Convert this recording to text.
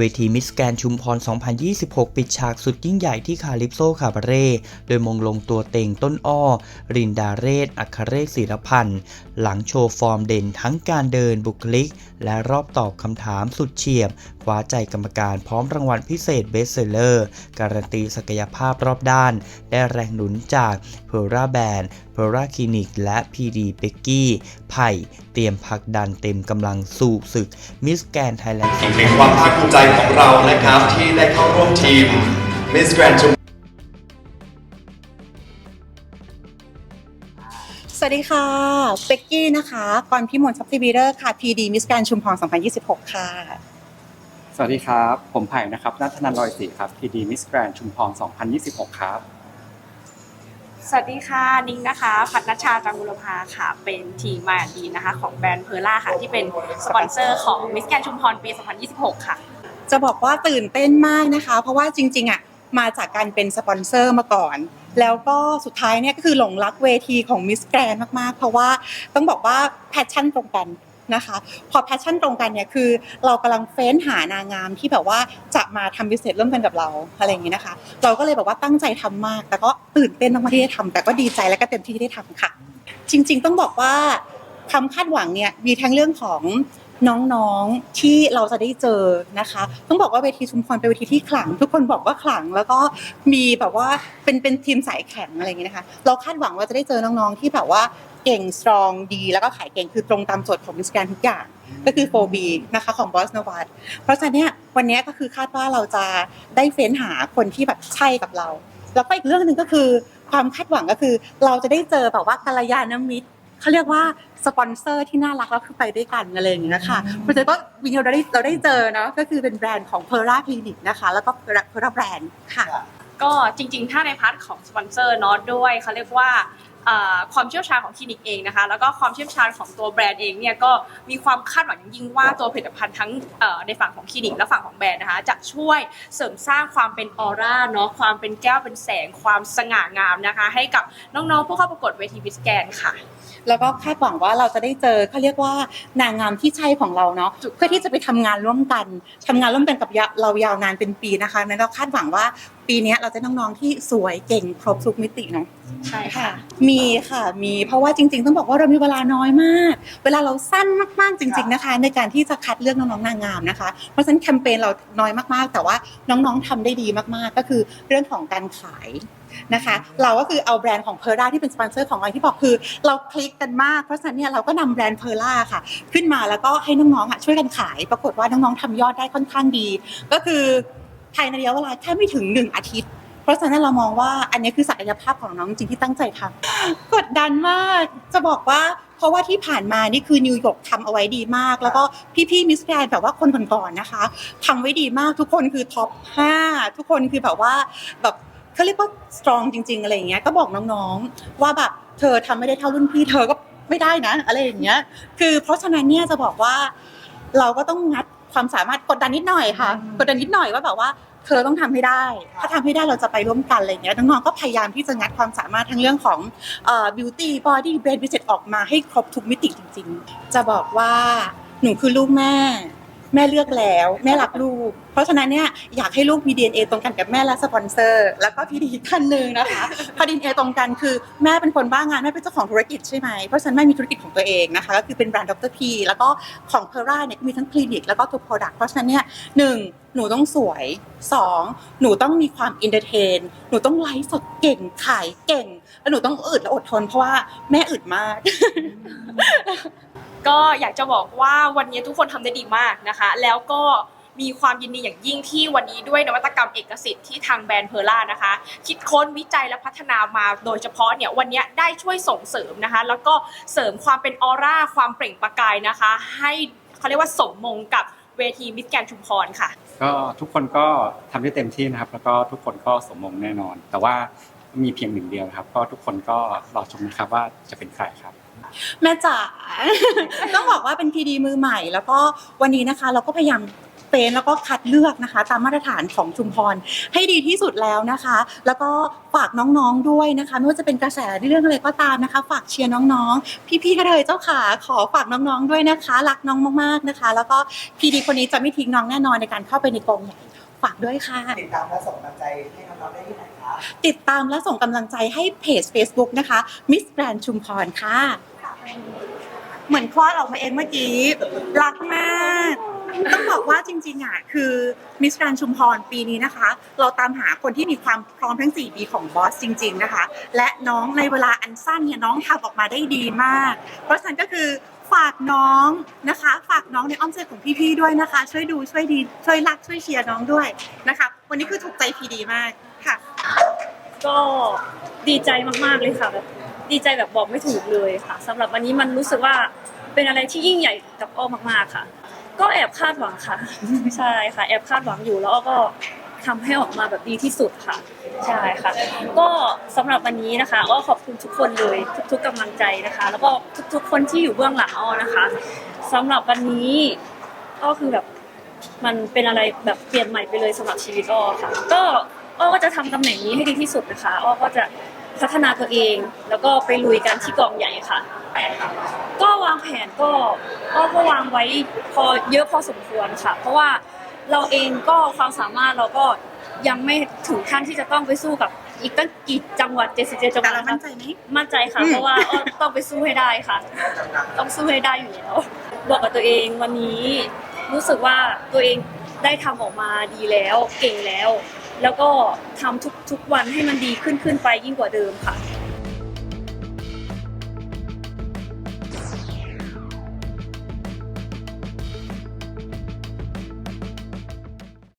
เวทีมิสแกนชุมพร 2026 ปิดฉากสุดยิ่งใหญ่ที่คาลิปโซคาบาเร่ โดยมงลงตัวเต็งต้นอ้อ รินดาเรศ อัครเรศศิรพันธ์ หลังโชว์ฟอร์มเด่นทั้งการเดินบุคลิก และรอบตอบคำถามสุดเฉียบ คว้าใจกรรมการพร้อมรางวัลพิเศษเบสเซลเลอร์ การันตีศักยภาพรอบด้าน ได้แรงหนุนจากเพอร่าแบนเพอร่าคลินิก และพีดีเบกกี้ ไผ่ เตรียมผลักดันเต็มกำลังสู่ศึกมิสแกนไทยแลนด์อีกหนึ่งความภาคภูมิใจของเรานะครับ ที่ได้เข้าร่วมทีม Miss Grand ชุมสวัสดีค่ะ เป็กกี้นะคะกรพิมลซับซิบีเดอร์ค่ะ PD Miss Grand ชุมพร 2026 ค่ะ สวัสดีครับ ผมไผ่นะครับนัทธนันลอยศรีครับ PD Miss Grand ชุมพร 2026 ครับสวัสดีค่ะนิ้งนะคะ พัฒนชชาจังบุรพาค่ะ เป็นทีมมาดีนะคะ ของแบรนด์เพอร่าค่ะ ที่เป็นสปอนเซอร์ของมิสแกนชุมพรปี 2026 ค่ะ จะบอกว่าตื่นเต้นมากนะคะ เพราะว่าจริงๆอะมาจากการเป็นสปอนเซอร์มาก่อน แล้วก็สุดท้ายเนี่ยก็คือหลงรักเวทีของ Miss Grand มากๆ เพราะว่าต้องบอกว่าแพชชั่นตรงกันนะคะพอแพชชั่นตรงกันเนี่ยคือเรากำลังเฟ้นหานางงามที่แบบว่าจะมาทำบิสเนสร่วมกันกับเราอะไรอย่างนี้นะคะ เราก็เลยแบบว่าตั้งใจทำมาก แต่ก็ตื่นเต้นมากที่ได้ทำแต่ก็ดีใจและก็เต็มที่ที่ได้ทำค่ะ จริง ๆ ต้องบอกว่าควาคาดหวังเนี่ยมีทั้งเรื่องของ น้องๆที่เราจะได้เจอนะคะ ต้องบอกว่าเวทีชุมพรเป็นเวทีที่ขลัง ทุกคนบอกว่าขลังแล้วก็มีแบบว่าเป็นเป็นทีมสายแข็งอะไรอย่างเงี้ยนะคะเราคาดหวังว่าจะได้เจอน้องๆที่แบบว่าเก่งสตรองดี แล้วก็ขายเก่งคือตรงตามโจทย์ของมิสแกนทุกอย่างก็คือ 4B นะคะของบอสนวัตเพราะฉะนั้นเนี่ยวันนี้ก็คือคาดว่าเราจะได้เฟ้นหาคนที่แบบใช่กับเรา แล้วก็อีกเรื่องหนึ่งก็คือความคาดหวังก็คือ เราจะได้เจอแบบว่ากัลยาณมิตร เขาเรียกว่าสปอนเซอร์ที่น่ารักแล้วคือไปด้วยกันอะไรอย่างเงี้ยค่ะเพราะฉะนั้นก็วินเราได้เราได้เจอเนาะก็คือเป็นแบรนด์ของ p e r a Clinic นะคะ แล้วก็ p e r a Brand ค่ะ ก็จริงๆ ถ้าในพาร์ทของสปอนเซอร์เนาะด้วยเขาเรียกว่าอ่าความเชี่ยวชาญของคลินิกเองนะคะ แล้วก็ความเชี่ยวชาญของตัวแบรนด์เองเนี่ยก็มีความคาดหวังอย่างยิ่งว่าตัวผลิตภัณฑ์ทั้งเอ่อในฝั่งของคลินิกและฝั่งของแบรนด์นะคะจะช่วยเสริมสร้างความเป็นออร่าเนาะความเป็นแก้วเป็นแสงความสง่างามนะคะ ให้กับน้องๆผู้เข้าประกวดเวทีมิสแกนค่ะ แล้วก็คาดหวังว่าเราจะได้เจอเขาเรียกว่านางงามที่ใช่ของเราเนาะเพื่อที่จะไปทำงานร่วมกันทำงานร่วมกันกับยะเรายาวนานเป็นปีนะคะนั้นเราคาดหวังว่าปีเนี้ยเราจะได้น้องๆที่สวยเก่งครบทุกมิติเนาะใช่ค่ะ มีค่ะมีเพราะว่าจริง ๆ ต้องบอกว่าเรามีเวลาน้อยมาก เวลาเราสั้นมากๆจริง ๆนะคะ ในการที่จะคัดเลือกน้องๆนางงามนะคะ เพราะฉะนั้นแคมเปญเราน้อยมากๆ แต่ว่าน้องๆทำได้ดีมากๆ ก็คือเรื่องของการขาย นะคะ เราก็คือเอาแบรนด์ของเพอร่าที่เป็นสปอนเซอร์ของเราที่บอกคือ เราคลิกกันมากเพราะฉะนั้นเนี่ยเราก็นำแบรนด์เพอร่าค่ะ ขึ้นมาแล้วก็ให้น้องๆอะช่วยกันขาย ปรากฏว่าน้องๆทำยอดได้ค่อนข้างดี ก็คือภายในระยะเวลาแค่ไม่ถึงหนึ่งอาทิตย์ เพราะฉะนั้นเรามองว่าอันนี้คือศักยภาพของน้องจริงที่ตั้งใจทำกดดันมากจะบอกว่าเพราะว่าที่ผ่านมานี่คือนิวยอร์กทำเอาไว้ดีมาก แล้วก็พี่ๆมิสแกรนแบบว่าคนก่อนๆนะคะทำไว้ดีมากทุกคนคือท็อป 5 ทุกคนคือแบบว่าแบบ เขาเรียกว่าสตรองจริง ๆ อะไรอย่างเงี้ยก็บอกน้องๆ ว่าแบบเธอทำไม่ได้เท่ารุ่นพี่เธอก็ไม่ได้นะ อะไรอย่างเงี้ย คือเพราะฉะนั้นเนี่ยจะบอกว่า เราก็ต้องงัดความสามารถกดดันนิดหน่อยค่ะ กดดันนิดหน่อยว่าแบบว่าเธอต้องทำให้ได้ ถ้าทำให้ได้เราจะไปร่วมกันอะไรอย่างเงี้ยน้องๆก็พยายามที่จะงัดความสามารถทั้งเรื่องของเอ่อ beauty body brain visit ออกมาให้ครบทุกมิติจริง ๆ จะบอกว่าหนูคือลูกแม่ แม่เลือกแล้ว แม่รักลูก เพราะฉะนั้นเนี่ยอยากให้ลูกมี DNA ตรงกันกับแม่และสปอนเซอร์ แล้วก็พี่ดีท่านหนึ่งนะคะพอ DNA ตรงกันคือแม่เป็นคนบ้างานแม่เป็นเจ้าของธุรกิจใช่ไหมเพราะฉะนั้นแม่มีธุรกิจของตัวเองนะคะก็คือเป็นแบรนด์ดรพีแล้วก็ของเพอร่าเนี่ยมีทั้งคลินิกแล้วก็ตัว Product เพราะฉะนั้นเนี่ยหนึ่งหนูต้องสวยสองหนูต้องมีความอินเตอร์เทน หนูต้องไลฟ์สดเก่ง ขายเก่ง แล้วหนูต้องอึดและอดทนเพราะว่าแม่อึดมาก ก็อยากจะบอกว่าวันนี้ทุกคนทำได้ดีมากนะคะ แล้วก็มีความยินดีอย่างยิ่งที่วันนี้ด้วยนวัตกรรมเอกสิทธิ์ที่ทางแบรนด์เพอร่านะคะ คิดค้นวิจัยและพัฒนามาโดยเฉพาะเนี่ยวันนี้ได้ช่วยส่งเสริมนะคะ แล้วก็เสริมความเป็นออร่าความเปล่งประกายนะคะ ให้เขาเรียกว่าสมมงกับเวทีมิสแกนชุมพรค่ะ ก็ทุกคนก็ทำได้เต็มที่นะครับ แล้วก็ทุกคนก็สมมงแน่นอน แต่ว่า มีเพียงหนึ่งเดียวครับ ก็ทุกคนก็รอชมนะครับว่าจะเป็นใครครับ แม่จ๋า ต้องบอกว่าเป็นพีดีมือใหม่ แล้วก็วันนี้นะคะ เราก็พยายามเฟ้นแล้วก็คัดเลือกนะคะ ตามมาตรฐานของชุมพรให้ดีที่สุดแล้วนะคะ แล้วก็ฝากน้องๆด้วยนะคะ ไม่ว่าจะเป็นกระแสในเรื่องอะไรก็ตามนะคะ ฝากเชียร์น้องๆ พี่ๆกระเทยเจ้าขาขอฝากน้องๆด้วยนะคะ รักน้องมากๆนะคะ แล้วก็พีดีคนนี้จะไม่ทิ้งน้องแน่นอนในการเข้าไปในกองใหญ่ ฝากด้วยค่ะ ติดตามและส่งกำลังใจให้น้องๆได้ที่ไหนคะติดตามและส่งกำลังใจให้เพจ Facebook นะคะ Miss Grand ชุมพรค่ะ เหมือนคลอดออกมาเองเมื่อกี้ รักมาก ต้องบอกว่าจริงๆอะคือมิส r รนชุมพรปีนี้นะคะ เราตามหาคนที่มีความพร้อมทั้ง4ปีของบอสจริง ๆนะคะ และน้องในเวลาอันสั้นเนี่ยน้องทำออกมาได้ดีมาก เพราะฉะนั้นก็คือ ฝากน้องนะคะ ฝากน้องในอ้อมใจของพี่ๆด้วยนะคะ ช่วยดูช่วยดีช่วยรักช่วยเชียร์น้องด้วยนะคะ วันนี้คือถูกใจพีดีมากค่ะ ก็ดีใจมากๆเลยค่ะแบบดีใจแบบบอกไม่ถูกเลยค่ะสำหรับวันนี้มันรู้สึกว่าเป็นอะไรที่ยิ่งใหญ่กับอ้อมากๆค่ะ ก็แอบคาดหวังค่ะ ใช่ค่ะ แอบคาดหวังอยู่แล้วอ้อก็ ทำให้ออกมาแบบดีที่สุดค่ะ ใช่ค่ะ ก็สำหรับวันนี้นะคะอ้อขอบคุณทุกคนเลยทุกๆกำลังใจนะคะ แล้วก็ทุกๆคนที่อยู่เบื้องหลังอ้อนะคะสำหรับวันนี้อ้อคือแบบมันเป็นอะไรแบบเปลี่ยนใหม่ไปเลยสำหรับชีวิตอ้อค่ะ ก็อ้อก็จะทำตำแหน่งนี้ให้ดีที่สุดนะคะอ้อก็จะพัฒนาตัวเอง แล้วก็ไปลุยกันที่กองใหญ่ค่ะ ก็วางแผนก็อ้อก็วางไว้พอเยอะพอสมควรค่ะ เพราะว่า เราเองก็ความสามารถเราก็ยังไม่ถึงขั้นที่จะต้องไปสู้กับอีกตั้งกี่จังหวัด77จังหแต่วัดเรานะคะมั่นใจไหมมั่นใจค่ะอืมเพราะว่าอ้อต้องไปสู้ให้ได้ค่ะ ต้องสู้ให้ได้อยู่แล้วบอกกับตัวเองวันนี้รู้สึกว่าตัวเองได้ทำออกมาดีแล้วเก่งแล้ว แล้วก็ทำทุกทุกวันให้มันดีขึ้นขึ้นไปยิ่งกว่าเดิมค่ะ